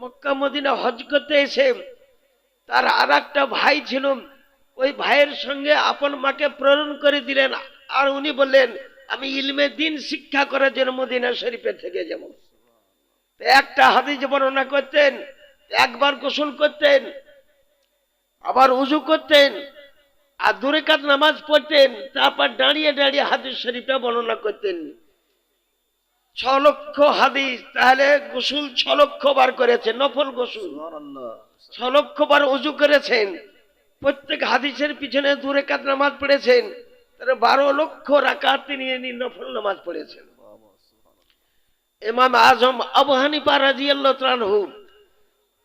Mecca Medina হজ করতে এসে তার আর ভাই ছিল, ওই ভাইয়ের সঙ্গে আপন মাকে প্রেরণ করে দিলেন। আর উনি বললেন, আমি ইলমে দিন শিক্ষা করার জন্য মদিনা শরীফে থেকে যাব। একটা হাদিস বর্ণনা করতেন, একবার গোসল করতেন, আবার উজু করতেন, আর দূরে কাত নামাজ পড়তেন, তারপর দাঁড়িয়ে দাঁড়িয়ে হাদিস শরীফটা বর্ণনা করতেন। ছ লক্ষ হাদিস তাহলে গোসল ছ লক্ষ বার করেছেন নফল গোসল। ছ লক্ষ বার উজু করেছেন প্রত্যেক হাদিসের পিছনে দূরে কাত নামাজ পড়েছেন তাহলে বারো লক্ষ রাকাত তিনি নফল নামাজ পড়েছেন। ইমাম আজম আবু হানিফা রাজিয়াল্লাহ তাআলাহু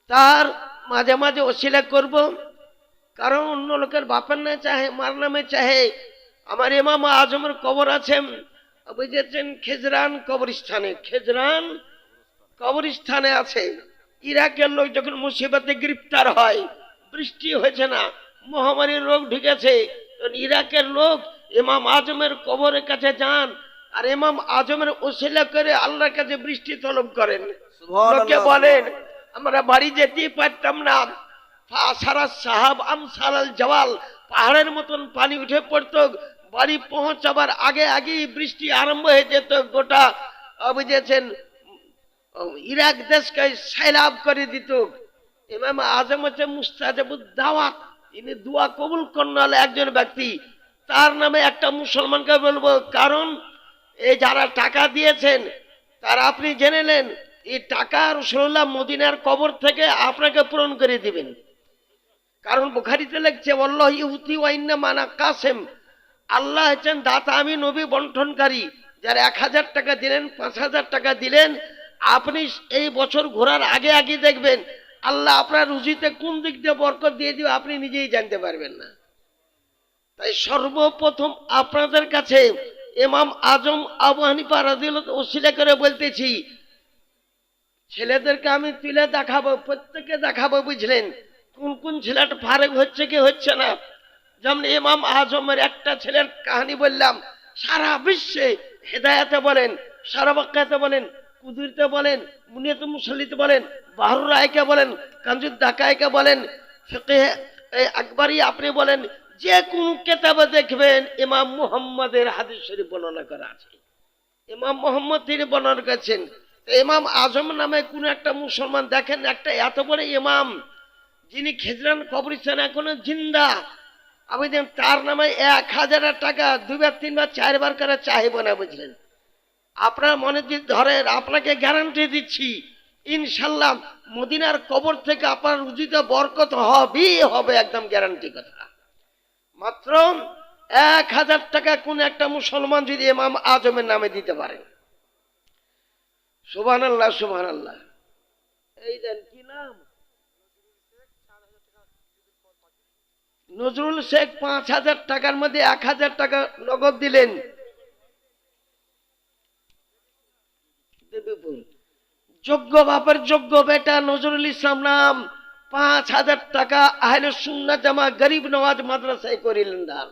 তার মাঝে মাঝে অশিলা করব কারণ অন্য লোকের বাপের না চাহে মার নামে চাহে আমার ইমাম আজমের কবর আছেন বুঝেছেন খেজরান কবরস্থানে খেজরান কবরস্থানে আছে। ইরাকের লোক যখন মুসিবতে গ্রেফতার হয় বৃষ্টি হয়েছে না মহামারীর রোগ ঢুকেছে ইরাকের লোক ইমাম আজমের কবরের কাছে যান আর ইমাম আজমের ওসিলা করে আল্লাহর কাছে বৃষ্টি তলব করেন। লোকে বলেন আমরা বাড়ি যেতেই পারতাম না। সারা সাহাব আম সালাল জওয়াল পাহাড়ের মতন পানি উঠে পড়তো বাড়ি পৌঁছাবার আগে আগেই বৃষ্টি আরম্ভ হয়ে যেত। গোটা বুঝেছেন ইরাক দেশকে সাইলাব করে দিত। ইমাম আজম হচ্ছে মুস্তাজাবুদ দাওয়াত। ইনি দোয়া কবুল করন একজন ব্যক্তি। তার নামে একটা মুসলমানকে বলব, কারণ এই যারা টাকা দিয়েছেন, তারা আপনি জেনে নেন, এই টাকা রসুল্লাহ মদিনার কবর থেকে আপনাকে পূরণ করে দিবেন। কারণ বুখারিতে লিখছে অল্লাহ ইহুতি ওয়াইন্না মানা কাসেম। আল্লাহ হচ্ছেন দাতা, আমি নবী বন্টনকারী। যারা এক হাজার টাকা দিলেন, পাঁচ হাজার টাকা দিলেন, আপনি এই বছর ঘোরার আগে আগে দেখবেন, আল্লাহ আপনার রুজিতে কোন দিক দিয়ে বরকত দিয়ে দিবে আপনি নিজেই জানতে পারবেন না। তাই সর্বপ্রথম আপনাদের কাছে ইমাম আজম আবু হানিফা রাদিল ওসিলা করে বলতেছি, ছেলেদেরকে আমি তুলে দেখাবো প্রত্যেকে দেখাবো, বুঝলেন? কোন কোন ছেলেটা ফারেক হচ্ছে কি হচ্ছে না? যেমন ইমাম আজমের একটা ছেলের কাহিনী বললাম, সারা বিশ্বে হেদায়াতে বলেন, সারা বাক্যাতে বলেন, কুদুরতে বলেন, মুনিয়ত মুসল্লিতে বলেন বাহরুর রায়কে বলেন কাঞ্জুদ ডাকায়কে বলেন ফিকে আকবরই আপনি বলেন, যে কোন কেতাবে দেখবেন ইমাম মুহাম্মদের হাদিস শরীফ বর্ণনা করা আছে। ইমাম মোহাম্মদ তিনি বর্ণনা করেছেন। ইমাম আজম নামে কোন একটা মুসলমান দেখেন, একটা এত বড় ইমাম, যিনি খেজরান কবরিস্তান এখনও জিন্দা আমি দেন তার নামে এক হাজার টাকা, দুবার, তিনবার, চারবার করে চাহিব না, বুঝলেন? আপনার মনে যদি ধরেন, আপনাকে গ্যারান্টি দিচ্ছি, ইনশাল্লাহ মদিনার কবর থেকে আপনার উচিত বরকত হবেই হবে, একদম গ্যারান্টি কথা মাত্র এক হাজার টাকা কোন একটা মুসলমান যদি ইমাম আজমের নামে দিতে পারে। সুবহান আল্লাহ সুবহান আল্লাহ এই দেন, কি নাম? নজরুল শেখ পাঁচ হাজার টাকার মধ্যে এক হাজার টাকা নগদ দিলেন। যোগ্য বাপের যোগ্য বেটা নজরুল ইসলাম নাম পাঁচ হাজার টাকা আহলে সুন্নাত জামা গরিব নওয়াজ মাদ্রাসায় করিলেন দান।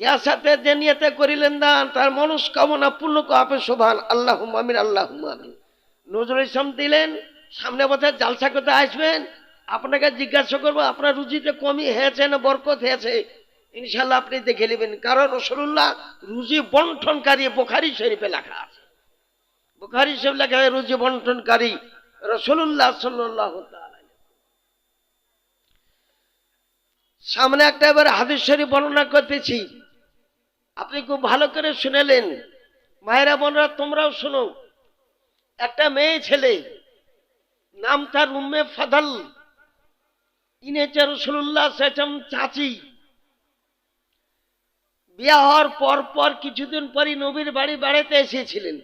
যার সাথে যে করিলেন দান, তার মনস্কামনা পূর্ণ আপে শোভান আল্লাহ আমিন আল্লাহ আমিন। নজরুল ইসলাম দিলেন, সামনে বছর জালসা করতে আসবেন আপনাকে জিজ্ঞাসা করব, আপনার রুজিতে কমই হয়েছে না বরকত হয়েছে? ইনশাল্লাহ আপনি দেখে নেবেন। কারণ রসুল্লাহ রুজি বন্টনকারী বোখারি শরীফে লেখা আছে। বুখারি শরীফ লেখা রুজি বন্টনকারী রসুল্লাহ সাল্লাহ সামনে একটা এবার হাদিস শরীফ বর্ণনা করতেছি। আপনি খুব ভালো করে শুনেলেন। মায়েরা বোনরা, তোমরাও শোনো। একটা মেয়ে ছেলে, নাম তার উম্মে ফাদাল। ইনেচে রসুল্লাহ সেচম চাচি। বিয়া হওয়ার পর পর কিছুদিন পরই নবীর বাড়ি বেড়াতে এসেছিলেন।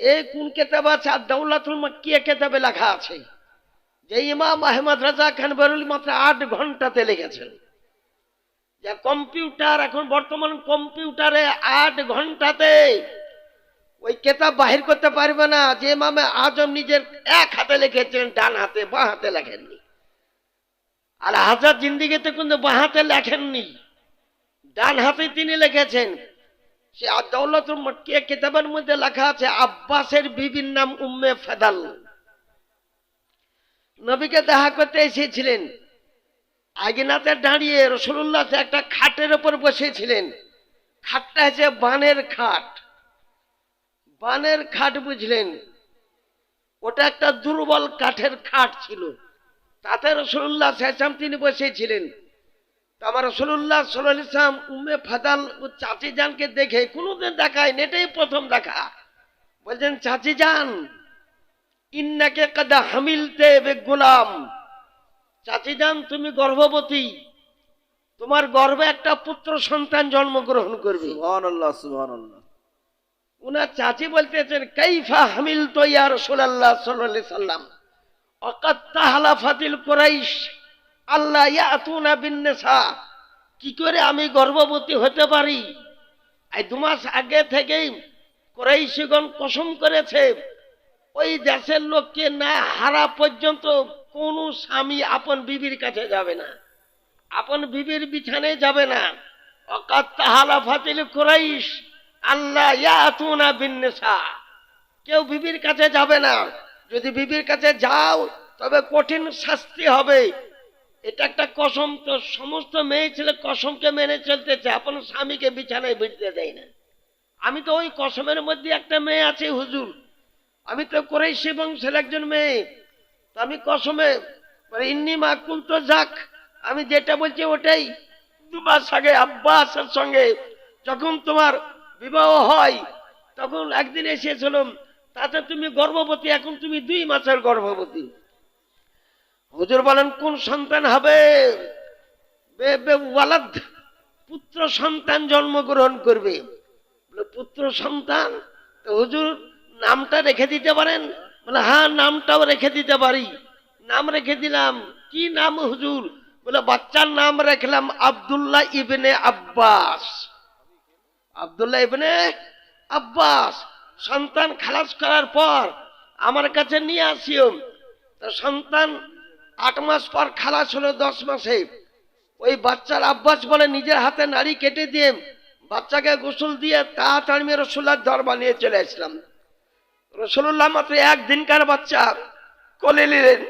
এই কোন কেতাবা চার দৌলাতুল মাক্কিয়া কেতাবে লেখা আছে। যে ইমাম আহমদ রাজা খান বেরুল মাত্র আট ঘন্টাতে লেগেছেন। যা কম্পিউটার, এখন বর্তমান কম্পিউটারে আট ঘন্টাতে ওই কেতাব বাহির করতে পারবে না। যে ইমামে আজম নিজের এক হাতে লিখেছেন, ডান হাতে, বাঁ হাতে লেখেননি। আর হাজার জিন্দিগিতে কিন্তু বাঁ হাতে লেখেননি। ডান হাতে তিনি লিখেছেন, সে দৌলত মক্কিয়া কিতাবের মধ্যে লেখা আছে, আব্বাসের বিবির নাম উম্মে ফেদাল। নবীকে দেখা করতে এসেছিলেন। আগিনাতে দাঁড়িয়ে রসুল্লাহ একটা খাটের ওপর বসেছিলেন। খাটটা হচ্ছে বানের খাট। বানের খাট বুঝলেন? ওটা একটা দুর্বল কাঠের খাট ছিল। তাতে রসুল্লাহ শেষাম তিনি বসেছিলেন। আমার রসুল্লাহ সাল্লাহ ইসলাম উমে ফাদাল চাচি জানকে দেখে কোনোদিন দেখায় এটাই প্রথম দেখা। বলছেন, চাচি যান ইন্নাকে কাদা হামিলতে গোলাম। চাচি যান তুমি গর্ভবতী। তোমার গর্ভে একটা পুত্র সন্তান জন্মগ্রহণ করবে। সুবহানাল্লাহ সুবহানাল্লাহ। উনার চাচি বলতেছেন, কাইফা হামিল তো ইয়া রাসূলুল্লাহ সাল্লাল্লাহু সাল্লাম? অকাত তাহলা ফাতিল কুরাইশ আল্লাহ ইয়াতুনা বিন নিসা কি করে আমি গর্ভবতী হতে পারি? এই দু মাস আগে থেকেই কুরাইশগণ কসম করেছে, ওই দেশের লোককে না হারা পর্যন্ত কোনো স্বামী আপন বিবির কাছে যাবে না, আপন বিবির বিছানায় যাবে না। অকাত তাহালা ফাতিল কুরাইশ আল্লাহ কেউ বিবির কাছে যাবে না। যদি বিবির কাছে যাও, তবে কঠিন শাস্তি হবে। এটা একটা কসম। তো সমস্ত মেয়ে ছেলে কসমকে মেনে চলতেছে। আপন স্বামীকে বিছানায় বিছতে দেয় না। আমি তো ওই কসমের মধ্যে একটা মেয়ে আছে, হুজুর। আমি তো করেছি বংশের একজন মেয়ে। তো আমি কসমে মানে ইন্নি মা কুল তো যাক। আমি যেটা বলছি ওটাই। দু মাস আগে আব্বাসের সঙ্গে যখন তোমার বিবাহ হয়, তখন একদিন এসেছিলাম, তাতে তুমি গর্ভবতী, এখন তুমি দুই মাসের গর্ভবতী। হুজুর বলেন, কোন সন্তান হবে? ওয়ালাদ, পুত্র সন্তান জন্মগ্রহণ করবে। পুত্র সন্তান? তো হুজুর নামটা রেখে দিতে পারেন? বলে হ্যাঁ নামটাও রেখে দিতে পারি। নাম রেখে দিলাম। কি নাম হুজুর? বলে, বাচ্চার নাম রাখলাম আব্দুল্লাহ ইবনে আব্বাস। আব্দুল্লাহ ইবনে আব্বাস সন্তান খালাস করার পর আমার কাছে নিয়ে আসিও তো সন্তান আট মাস পর খালাস হলো দশ মাসে। ওই বাচ্চার আব্বাস বলে, নিজের হাতে নাড়ি কেটে দিয়ে বাচ্চাকে গোসল দিয়ে তাড়াতাড়ি আমি রসুল্লার দরবার নিয়ে চলে আসলাম। রসুল্লাহ মাত্র একদিনকার বাচ্চা কোলে নিলেন।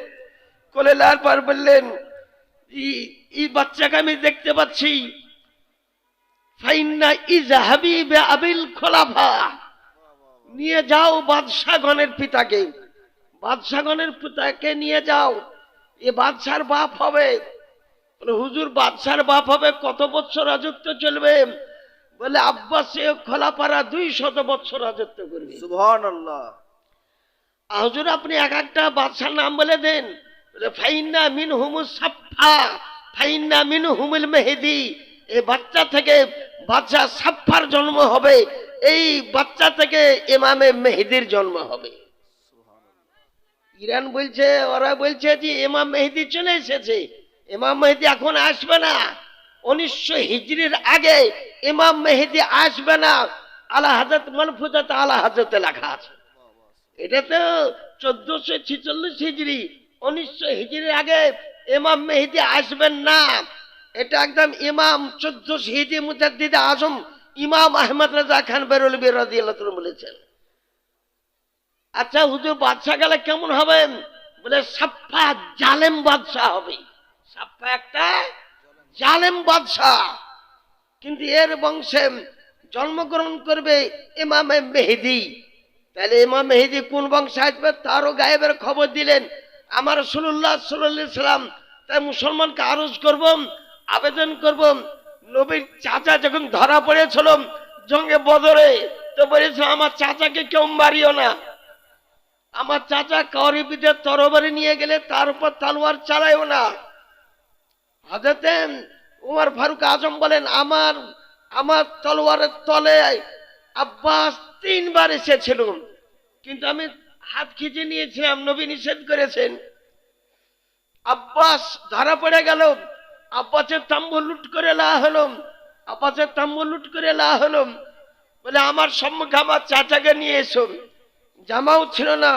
কোলে নেওয়ার পর বললেন, "ই- এই বাচ্চাকে আমি দেখতে পাচ্ছি। ফাইন্না ইজাহাবি বে আবিল খোলাফা। নিয়ে যাও বাদশাগণের পিতাকে। বাদশাগণের পিতাকে নিয়ে যাও। এ বাদশার বাপ হবে। বলে হুজুর বাদশার বাপ হবে কত বছর রাজত্ব চলবে? বলে আব্বাস খোলাপাড়া দুই শত বছর রাজত্ব করবে। হুজুর আপনি এক একটা বাদশার নাম বলে দেন। বলে, ফাইন্না মিন হুমুল সাফা ফাইন্না মিন হুমুল মেহেদি। এ বাচ্চা থেকে বাচ্চা সাফার জন্ম হবে, এই বাচ্চা থেকে ইমামে মেহেদির জন্ম হবে। ইরান বলছে, ওরা বলছে যে ইমাম মেহেদি চলে এসেছে, ইমাম মেহেদি এখন আসবে না। উনিশশো হিজড়ির আগে ইমাম মেহেদি আসবে না, আলা হাজরত মনফুজাত আলা হাজরতে লেখা আছে। এটা তো চোদ্দশো ছিচল্লিশ হিজড়ি উনিশশো হিজড়ির আগে ইমাম মেহেদি আসবেন না। এটা একদম ইমাম চোদ্দশো হিজড়ি মুজাদ্দিদ আজম ইমাম আহমদ রাজা খান বেরুলবি তাআলা বলেছেন। আচ্ছা হুজুর বাদশা গেলে কেমন হবেন বলে, সাপ্পা জালেম বাদশাহ হবে। সাপ্পা একটা জালেম বাদশাহ। কিন্তু এর বংশে জন্মগ্রহণ করবে ইমামে মেহেদি। তাহলে ইমাম মেহেদি কোন বংশে আসবে? তারও গায়েবের খবর দিলেন। আমার সাল্লাহ সাল্লাম, তাই মুসলমানকে আরজ করব আবেদন করব। নবীর চাচা যখন ধরা পড়েছিল জঙ্গে বদরে, তো বলেছিল, আমার চাচাকে কেউ মারিও না। আমার চাচা কাউরি বিদে তরবারি নিয়ে গেলে তার উপর তালোয়ার চালাইও না। উমর ফারুক আজম বলেন, আমার আমার তলোয়ারের তলে আব্বাস তিনবার এসেছিল। কিন্তু আমি হাত খিচে নিয়েছিলাম, নবী নিষেধ করেছেন। আব্বাস ধরা পড়ে গেল আব্বাসের তাম্বু লুট করে লা হলো আব্বাসের তাম্বু লুট করে লা হলো বলে আমার সম্মুখে আমার চাচাকে নিয়ে এসো। জামাও ছিল না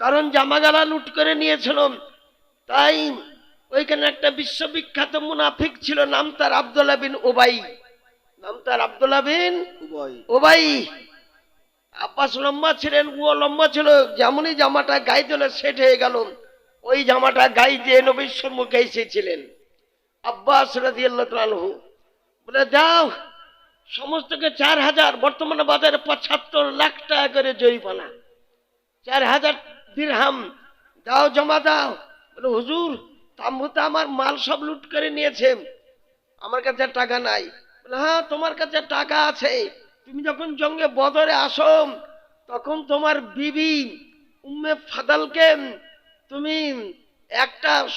কারণ জামা গালা লুট করে নিয়েছিল তাই ওইখানে একটা বিশ্ববিখ্যাত মুনাফিক ছিল নাম তার আবদুল্লাহ বিন ওবাই। নাম তার আবদুল্লাহ বিন ওবাই। আব্বাস লম্বা ছিলেন ও লম্বা ছিল যেমনই জামাটা গায়ে দিলে সেট হয়ে গেল। ওই জামাটা গাই দিয়ে নবীর সম্মুখে এসেছিলেন। আব্বাস রাজিয়াল্লাহু বলে, যাও, সমস্তকে চার হাজার, বর্তমানে বাজারে পঁচাত্তর লাখ টাকা করে জরিমানা। চার হাজার দিরহাম, দাও, জমা দাও। বলে, হুজুর তাম্বুতে আমার মাল সব লুট করে নিয়েছে। আমার কাছে টাকা নাই। বলে হ্যাঁ তোমার কাছে টাকা আছে। তুমি যখন জঙ্গে বদরে আসো, তখন তোমার বিবি উম্মে ফাদালকে, তুমি একটা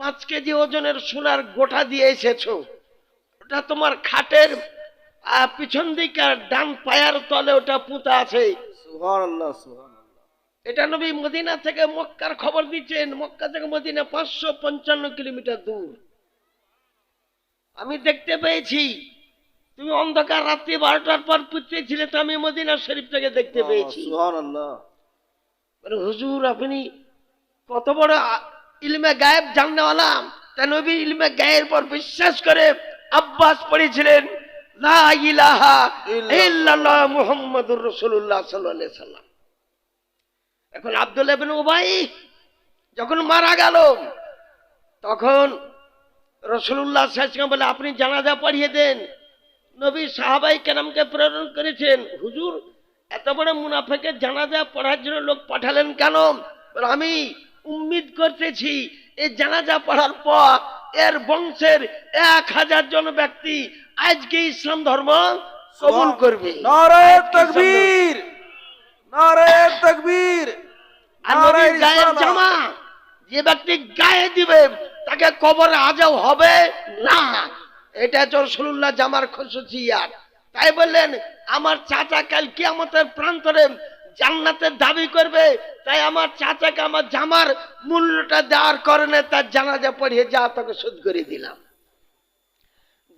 পাঁচ কেজি ওজনের সোনার গোটা দিয়ে এসেছ। ওটা তোমার খাটের পিছন দিকে ডান পায়ার তলে ওটা পুঁতা আছে। এটা নবী মদিনা থেকে মক্কার খবর দিচ্ছেন। মক্কা থেকে মদিনা পাঁচশো পঞ্চান্ন কিলোমিটার দূর। আমি দেখতে পেয়েছি তুমি অন্ধকার রাত্রি বারোটার পর পুঁততেছিলে তো আমি মদিনা শরীফ থেকে দেখতে পেয়েছি। হুজুর আপনি কত বড় ইলমে গায়েব জাননেওয়ালা। তা নবী ইলমে গায়ের পর বিশ্বাস করে আব্বাস পড়েছিলেন, লা ইলাহা ইল্লাল্লাহ মুহাম্মাদুর রাসূলুল্লাহ সাল্লাল্লাহু আলাইহি এখন আব্দুল্লাহ ইবনে উবাই যখন মারা গেল, তখন রসুল্লাহ সাল্লাল্লাহু বলে, আপনি জানাজা পড়িয়ে দেন। নবী সাহাবাই কেরামকে প্রেরণ করেছেন, হুজুর, এত বড় মুনাফেকের জানাজা পড়ার জন্য লোক পাঠালেন কেন? আমি উম্মিদ করতেছি এই জানাজা পড়ার পর এর বংশের এক হাজার জন ব্যক্তি আজকে ইসলাম ধর্ম কবুল করবে। তাকবীর! তাকবীর! গায়ের জামা যে ব্যক্তি গায়ে দিবে তাকে কবরে আজাও হবে না। এটা হচ্ছে রসুল্লাহ জামার খসুসিয়াত। তাই বললেন আমার চাচা কাল কিয়ামতের প্রান্তরে জান্নাতের দাবি করবে। তাই আমার চাচাকে, আমার জামার মূল্যটা দেওয়ার কারণে তার জানাজা পড়িয়ে যা তাকে শোধ করে দিলাম।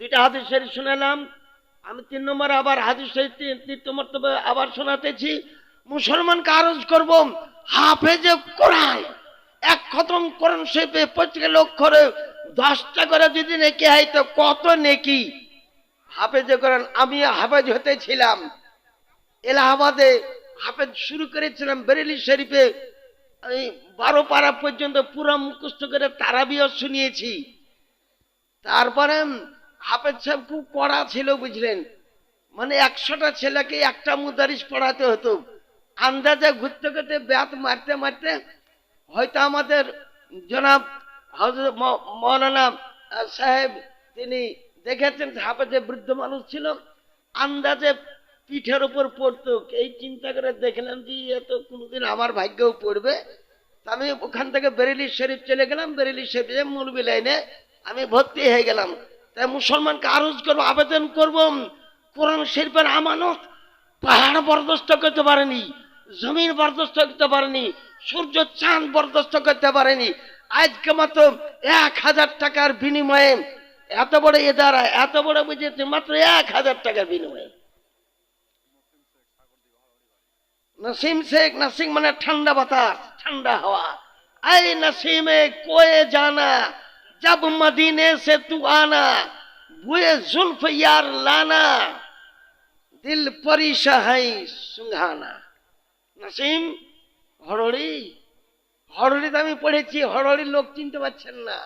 দুইটা হাদিস শরীফ শুনালাম আমি তিন নম্বর আবার হাদিস শরীফ তৃতীয় মর্তবে আবার শোনাতেছি। মুসলমানকে আরজ করব? হাফেজে কোরআন। এক খতম কোরআন শরীফে প্রত্যেক লোক করে দশটা করে যদি নেকি হয় তো কত নেকি? হাফেজে কোরআন আমি হাফেজ হতেছিলাম এলাহাবাদে হাফেজ শুরু করেছিলাম বেরেলি শরীফে। আমি বারো পাড়া পর্যন্ত পুরো মুখস্থ করে তারাবিও শুনিয়েছি। তারপরে হাফেজ সাহেব খুব কড়া ছিল, বুঝলেন? মানে একশোটা ছেলেকে একটা মুদারিস পড়াতে হতো। আন্দাজে ঘুরতে ঘুরতে ব্যাত মারতে মারতে হয়তো আমাদের জনাব হজরত মৌলানা সাহেব তিনি দেখেছেন হাফেজে বৃদ্ধ মানুষ ছিল। আন্দাজে পিঠের উপর পড়তো। এই চিন্তা করে দেখলাম যে এত কোনোদিন আমার ভাগ্যেও পড়বে। আমি ওখান থেকে বেরেলি শরীফ চলে গেলাম, বেরেলি শরীফে মুরবি লাইনে আমি ভর্তি হয়ে গেলাম। তাই মুসলমানকে আরজ করব, আবেদন করব। কোরআন শরীফের আমানত পাহাড় বরদস্ত করতে পারেনি, জমিন বরদস্ত করতে পারেনি, সূর্য চাঁদ বরদস্ত করতে পারেনি। আজকে মাত্র এক হাজার টাকার বিনিময়ে, এত বড় এ দ্বারা এত বড় বুঝেছে, মাত্র এক হাজার টাকার বিনিময়ে। নাসিম শেখ নাসিম মানে ঠান্ডা বাতাস, ঠান্ডা হাওয়া। আই নাসিমে কোয়ে জানা, জব মদিনে সে তু আনা, বুয়ে জুলফ ইয়ার লানা, দিল পরিশাহাই সুঙ্ঘানা। নাসিম, হরড়ি? হরড়িতে আমি পড়েছি, হরড়ির লোক চিনতে পারছেন না।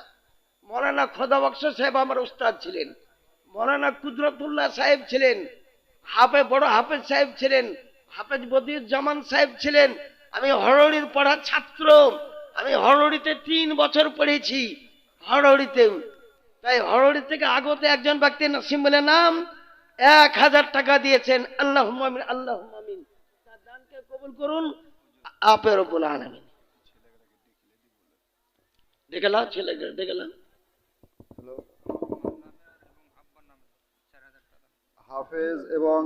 মৌলানা খোদাবক্স সাহেব আমার উস্তাদ ছিলেন। মরানা কুদরতুল্লাহ সাহেব ছিলেন, হাফে বড় হাফেজ সাহেব ছিলেন হাফেজ বদির জামান সাহেব ছিলেন। আমি হরড়ির পড়া ছাত্র। আমি হরড়িতে তিন বছর পড়েছি। হরড়িতে। তাই হরড়ি থেকে আগতে একজন ব্যক্তি নসিম বলে নাম, এক হাজার টাকা দিয়েছেন। আল্লাহ আল্লাহ তার কবুল করুন। আপের ওপর আনামিন দেখলাম, ছেলে দেখলাম। হাফেজ এবং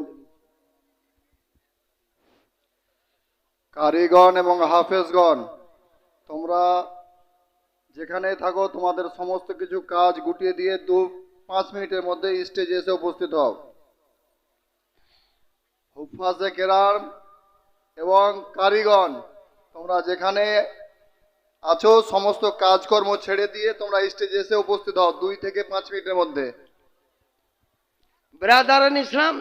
কারিগণ এবং হাফেজগণ, তোমরা যেখানে থাকো, তোমাদের সমস্ত কিছু কাজ গুটিয়ে দিয়ে দু, পাঁচ মিনিটের মধ্যে স্টেজে এসে উপস্থিত হও। হুফাজে কেরাম এবং কারিগণ, তোমরা যেখানে আছো, সমস্ত কাজকর্ম ছেড়ে দিয়ে তোমরা স্টেজে এসে উপস্থিত হও, দুই থেকে পাঁচ মিনিটের মধ্যে। ব্রাদারান ইসলাম,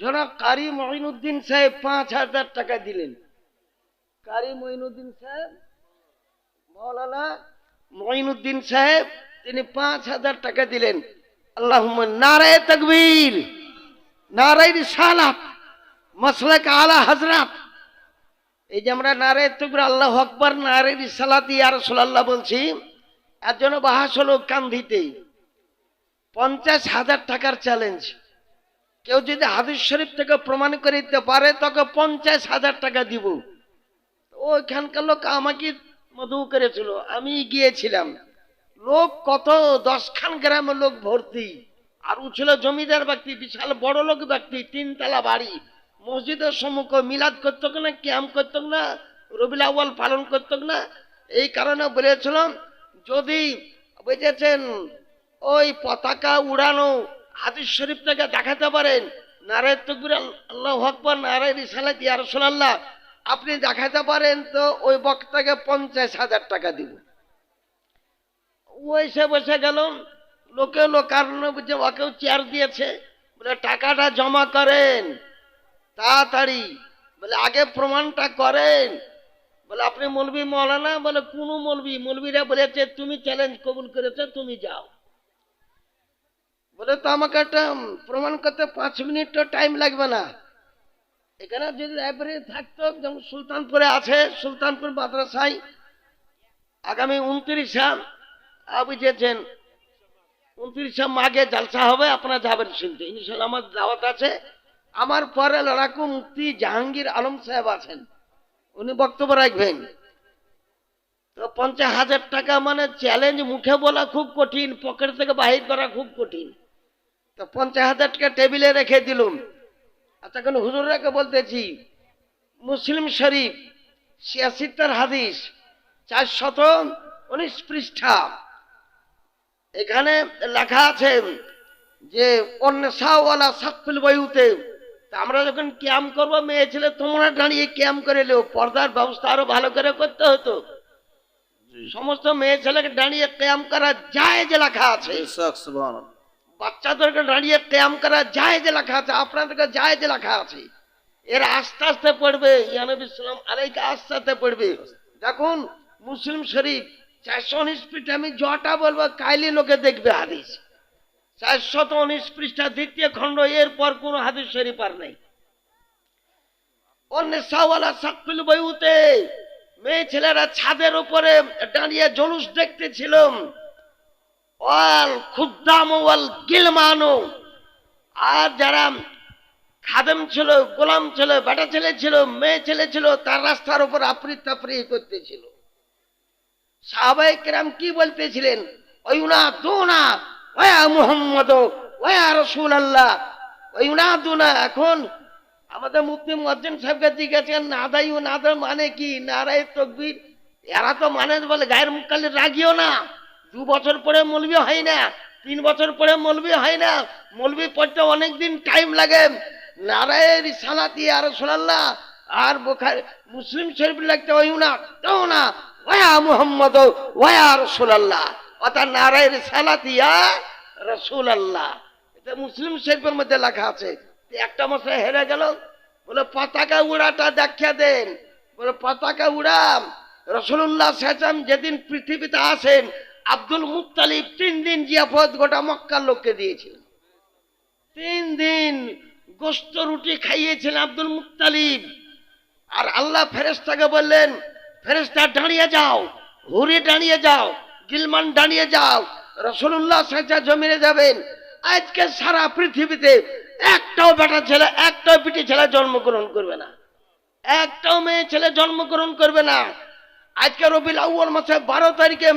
জনাব কারি মঈনুদ্দিন সাহেব পাঁচ হাজার টাকা দিলেন। কারি মঈনুদ্দিন সাহেব, মৌলানা মঈনুদ্দিন সাহেব, তিনি পাঁচ হাজার টাকা দিলেন। আল্লাহ নারায় তকবীর, নারায় রিসালাত, মাসলাক আলা হজরত এই যে আমরা নারে তকবীর, আল্লাহ আকবর নারে রিসালাত, ইয়া রাসূলুল্লাহ বলছি এর জন্য বাহাস হলো কান্ধিতে পঞ্চাশ হাজার টাকার চ্যালেঞ্জ কেউ যদি হাদিস শরীফ থেকে প্রমাণ করে দিতে পারে, তাকে পঞ্চাশ হাজার টাকা দিব। ওইখানকার লোক আমাকে মধু করেছিল, আমি গিয়েছিলাম। লোক কত, দশখান গ্রামের লোক ভর্তি। আর ও জমিদার ব্যক্তি, বিশাল বড় লোক ব্যক্তি, তিনতলা বাড়ি। মসজিদের সম্মুখ মিলাদ করতো না ক্যাম্প করতো না রবিল আউ্বাল পালন করতো না এই কারণে বলেছিলাম, যদি বুঝেছেন, ওই পতাকা উড়ানো হাদিস শরীফ থেকে দেখাতে পারেন নারায় তকবির, আল্লাহ আকবর নারায় রিসালাত, ইয়া রাসূলুল্লাহ আপনি দেখাতে পারেন তো ওই বক্তাকে পঞ্চাশ হাজার টাকা দিব। ও এসে বসে গেল। লোক কারণ বুঝে ওকেও চেয়ার দিয়েছে। বলে, টাকাটা জমা করেন, তাড়াতাড়ি। বলে, আগে প্রমাণটা করেন। বলে, আপনি মলবি মৌলানা? বলে, কোনো মলবি। মলবিরা বলেছে, তুমি চ্যালেঞ্জ কবুল করেছ, তুমি যাও। বলে, তো আমাকে একটা প্রমাণ করতে পাঁচ মিনিট তো টাইম লাগবে না। এখানে যদি লাইব্রেরি থাকতো, যেমন সুলতানপুরে আছে, সুলতানপুর মাদ্রাসায় আগামী উনত্রিশা বুঝেছেন উনত্রিশে মাঘে জালসা হবে, আপনারা যাবেন শুনতে। ইনশাল্লাহ আমার দাওয়াত আছে। আমার পরে লড়াকু মুক্তি জাহাঙ্গীর আলম সাহেব আছেন। উনি বক্তব্য রাখবেন। তো পঞ্চাশ হাজার টাকা মানে চ্যালেঞ্জ মুখে বলা খুব কঠিন পকেট থেকে বাহির করা খুব কঠিন। তো পঞ্চাশ হাজার টাকা টেবিলে রেখে দিলুম। আচ্ছা এখন হুজুররাকে বলতেছি মুসলিম শরীফ ছিয়াশিটার হাদিস চারশত উনিশ পৃষ্ঠা। এখানে লেখা আছে যে অন্যসাওয়ালা সাকফিল বইতে তা আমরা যখন ক্যাম করব মেয়ে ছেলে তোমরা দাঁড়িয়ে ক্যাম করে লেও পর্দার ব্যবস্থা আরও ভালো করে করতে হতো। সমস্ত মেয়ে ছেলেকে দাঁড়িয়ে ক্যাম করা যায় যে লেখা আছে। বাচ্চাদেরকে দাঁড়িয়ে ক্যাম করা যায় যে লেখা আছে, আপনাদেরকে যায় যে লেখা আছে। এর আস্তে আস্তে পড়বে, ইয়ানবী ইসলাম আলাইকে আস্তে আস্তে পড়বে। দেখুন, মুসলিম শরীফ, চারশো উনিশ পৃষ্ঠা, আমি যটা বলব, কাইলি লোকে দেখবে হাদিস। চারশত উনিশ পৃষ্ঠা, দ্বিতীয় খণ্ড, এরপর কোন হাদিস শরীফ আর নেই। অন্য সাওয়ালা সাকফিল বইউতে মেয়ে ছেলেরা ছাদের উপরে দাঁড়িয়ে জলুস দেখতেছিলাম। ওয়াল খুদ্দাম ওয়াল গিলমানো। আর যারা খাদেম ছিল, গোলাম ছিল, বেটা ছেলে ছিল, মেয়ে ছেলে ছিল, তার রাস্তার উপর আফরি তাফরি করতেছিল। সাহাবাই কেরাম কি বলতেছিলেন? ওইনা দুনা ওয়া মুহাম্মদ, ওয়া রসুল আল্লাহ ওইনা দুনা এখন আমাদের মুফতি মজ্জিন সাহেবকে জিজ্ঞাসা নাদাই নাদা মানে কি? নারায় তকবীর? এরা তো মানে বলে গায়ের মুখ রাগিও না। দু বছর পরে মলবি হয় না, তিন বছর পরে মলবি হয় না। মলবি পড়তে অনেক দিন টাইম লাগে। নারায়ের সালাতি আর সোনাল্লাহ আর বোখার, মুসলিম শরীফ লাগতে ওই না, তাও না। ওয়া মুহাম্মদ, ওয়া রসুলাল্লাহ। অর্থাৎ নারায়ের সালাতিয়া রসুল আল্লাহ এটা মুসলিম শরীফের মধ্যে লেখা আছে। একটা মশাই হেরে গেল। বলে, পতাকা উড়াটা দেখা দেন। বলে, পতাকা উড়াম। রসুল্লাহ সাজাম যেদিন পৃথিবীতে আসেন আব্দুল মুত্তালিব তিন দিন জিয়াফত গোটা মক্কার লোককে দিয়েছিলেন তিন দিন গোস্ত রুটি খাইয়েছিলেন আব্দুল মুত্তালিব। আর আল্লাহ ফেরেস্তাকে বললেন ফেরেস্তা দাঁড়িয়ে যাও, হুরি দাঁড়িয়ে যাও, গিলমান দাঁড়িয়ে যাও রসুল্লাহ সাজা জমিনে যাবেন। আজকে সারা পৃথিবীতে একটাও বেটা ছেলে, একটাও পিটি ছেলে জন্মগ্রহণ করবে না। একটাও মেয়ে ছেলে জন্মগ্রহণ করবে না। আজকে রবিল আউ্য়াল মাসে বারো তারিখে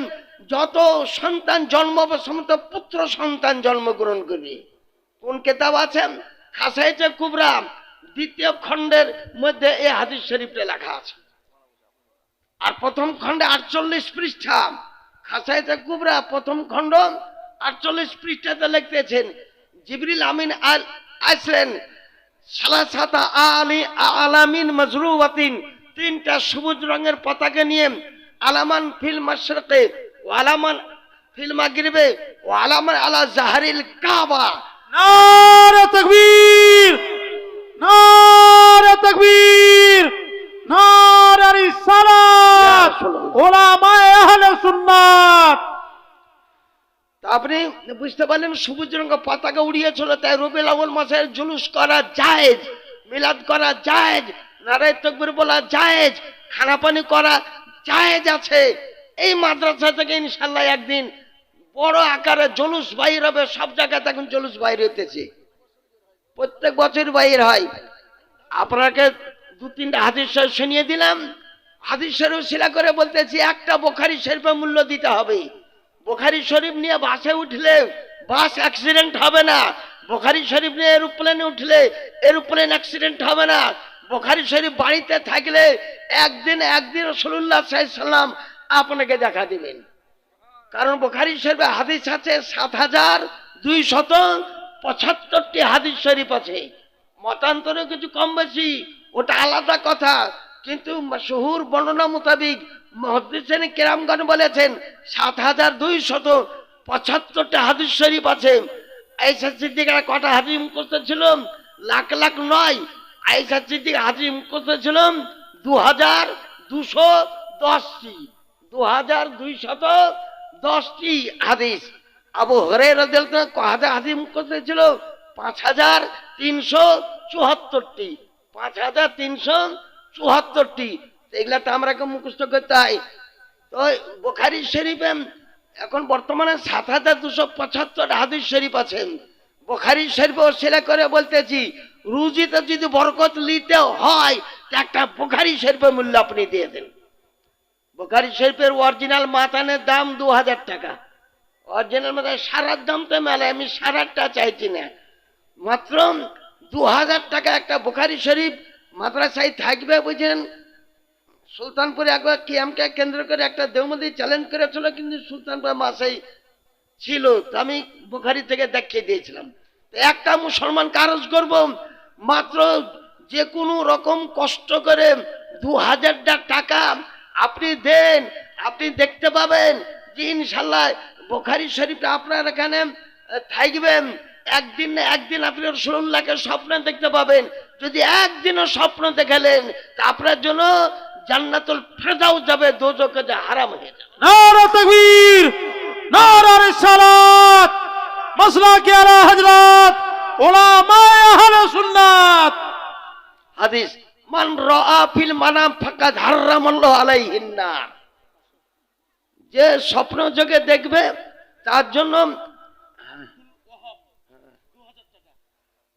যত সন্তান জন্ম সমস্ত পুত্র সন্তান জন্মগ্রহণ করবে। কোন কেতাব আছেন খাসাইছে কুবরা, দ্বিতীয় খণ্ডের মধ্যে এই হাদিস শরীফটা লেখা আছে। আর প্রথম খণ্ডে আটচল্লিশ পৃষ্ঠা। খাসাইতে কুবরা, প্রথম খণ্ড আটচল্লিশ পৃষ্ঠাতে লিখতেছেন, জিবরিল আমিন আল আসলেন সালাসাতা আলি আলামিন মজরুবাতিন তিনটা সবুজ রঙের পতাকা নিয়ে আলামান ফিল মাশরিকে ও আলামান ফিল মাগরিবে ও আলামান আলা জাহারিল কাবা নারে তাকবীর নারে তাকবীর নারে রিসালাত। ওলামায়ে সুন্নাত তা আপনি বুঝতে পারলেন সবুজ রঙ পতাকা উড়িয়েছিল তাই রবি আউ্ল মাসের জুলুস করা জায়েজ মিলাদ করা জায়েজ নারায় তকবির বলা জায়েজ খানাপানি করা জায়েজ আছে এই মাদ্রাসা থেকে ইনশাল্লাহ একদিন বড় আকারে জলুস বাইর হবে, সব জায়গায় এখন জলুস বাইর হইতেছে। প্রত্যেক বছর বাইর হয়। আপনাকে দু তিনটা হাদিস শরীফ শুনিয়ে দিলাম। হাদিস শরীফ শিলা করে বলতেছি, একটা বোখারি শরীফে মূল্য দিতে হবে। বোখারি শরীফ নিয়ে বাসে উঠলে বাস অ্যাক্সিডেন্ট হবে না। বোখারি শরীফ নিয়ে এরোপ্লেনে উঠলে এরোপ্লেন অ্যাক্সিডেন্ট হবে না। বোখারি শরীফ বাড়িতে থাকলে একদিন একদিন রসুল্লাহ সাল্লাম আপনাকে দেখা দিবেন কারণ বোখারি শরীফে হাদিস আছে, সাত হাজার দুই শত পঁচাত্তরটি হাদিস শরীফ আছে। মতান্তরে কিছু কম বেশি, ওটা আলাদা কথা। কিন্তু শহুর বর্ণনা মোতাবিক মহাদিসেন কেরামগণ বলেছেন, সাত হাজার দুই শত পঁচাত্তরটা হাদিস শরীফ আছে। আইসা সিদ্দিকার কটা হাদিস মুখস্থ ছিল? লাখ লাখ নয়। আইসা সিদ্দিক হাদিস মুখস্থ ছিল দু হাজার দুশো দশটি। দু হাজার দুই শত দশটি হাদিস হরে পাঁচ হাজার তিনশো পাঁচ হাজার তিনশো মুখস্থ করতে হয়। বোখারি শরীফে এখন বর্তমানে সাত হাজার দুশো পঁচাত্তর হাদিস শরীফ আছেন বোখারি শরীফ সেরা করে বলতেছি, রুজিতে যদি বরকত নিতে হয় একটা বোখারি শরীফের মূল্য আপনি দিয়ে দেন। বোখারি শরীফের অরিজিনাল মাতানের দাম দু হাজার টাকা। অরিজিনাল মাথায় সারার দাম তো মেলে আমি সারারটা চাইছি না। মাত্র দু হাজার টাকা একটা বোখারি শরীফ মাদ্রাসায় থাকবে বুঝেন সুলতানপুরে একবার কিয়ামকে কেন্দ্র করে একটা দেওমদি চ্যালেঞ্জ করেছিল, কিন্তু সুলতানপুর মাসাই ছিল, তো আমি বুখারি থেকে দেখিয়ে দিয়েছিলাম। একটা মুসলমান কারজ করব, মাত্র যে কোনো রকম কষ্ট করে দু হাজারটা টাকা আপনি দেন আপনি দেখতে পাবেন যে ইনশাল্লাহ বোখারি শরীফটা আপনার এখানে থাকবেন। একদিন না একদিন আপনি রসুল্লাহকে স্বপ্ন দেখতে পাবেন। যদি একদিনও স্বপ্ন দেখালেন তা আপনার জন্য জান্নাতুল ফেরদাও যাবে দোজকে যে হারাম হয়ে যাবে। নারা তকবীর নারা রিসালাত মাসলাকে আলা হযরত উলামায়ে আহলে সুন্নাত। হাদিস যে স্বপ্ন যোগে দেখবে, তার জন্য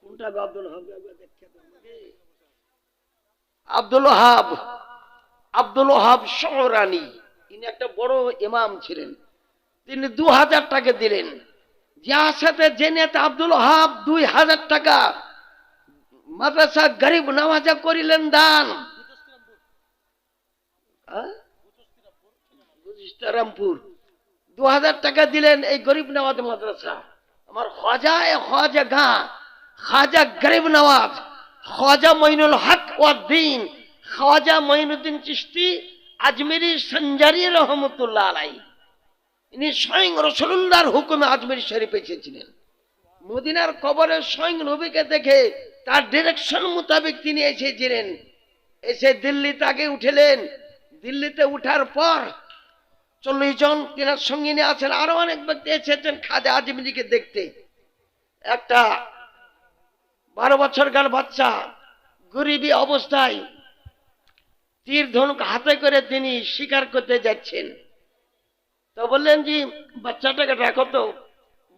কোনটা আব্দুল হাব? আব্দুল হাব আব্দুল হাব শহরানি। তিনি একটা বড় ইমাম ছিলেন। তিনি দু হাজার টাকা দিলেন। যার সাথে জেনে আব্দুল হাব দুই হাজার টাকা মাদ্রাসা গরিব নামাজা করিলেন দান। রামপুর দু হাজার টাকা দিলেন এই গরিব নওয়াজ মাদ্রাসা। আমার খাজা এ খাজা গা। খাজা গরিব নওয়াজ খাজা মইনুল হক ওয়াদ্দিন। খাজা মঈনুদ্দিন চিশতি, আজমেরি সঞ্জারি রহমতুল্লাহ আলাই। ইনি স্বয়ং রসুল্লাহর হুকুমে আজমের শরীফ এসেছিলেন। মদিনার কবরে স্বয়ং নবীকে দেখে তার ডিরেকশন মোতাবেক তিনি এসেছিলেন এসে দিল্লি তাকে উঠেলেন। দিল্লিতে উঠার পর চল্লিশ জন তিনার সঙ্গে নিয়ে আছেন। আরও অনেক ব্যক্তি এসেছেন খাদে আজমিরিকে দেখতে। একটা বারো বছর গাল বাচ্চা, গরিবী অবস্থায় তীর ধনুক হাতে করে তিনি শিকার করতে যাচ্ছেন। তো বললেন যে, বাচ্চাটাকে ডাকো তো।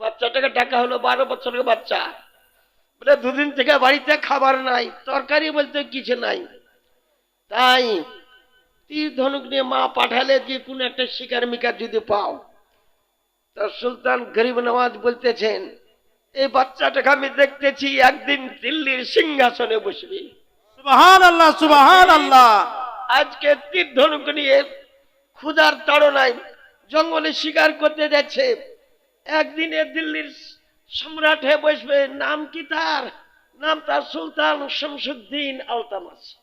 বাচ্চাটাকে ডাকা হলো বারো বছরের বাচ্চা। বলে দুদিন থেকে বাড়িতে খাবার নাই তরকারি বলতে কিছু নাই। তাই তীর ধনুক নিয়ে মা পাঠালে যে কোনো একটা শিকার মিকার যদি পাও। তা সুলতান গরিব নওয়াজ বলতেছেন এই বাচ্চাটাকে আমি দেখতেছি একদিন দিল্লির সিংহাসনে বসবি। সুবহানাল্লাহ। আজকে তীর ধনুক নিয়ে ক্ষুধার তাড়নায় জঙ্গলে শিকার করতে যাচ্ছে। একদিনে দিল্লির সম্রাট হয়ে বসবে। নাম কি তার? নাম তার সুলতান শামসুদ্দিন আলতামাস।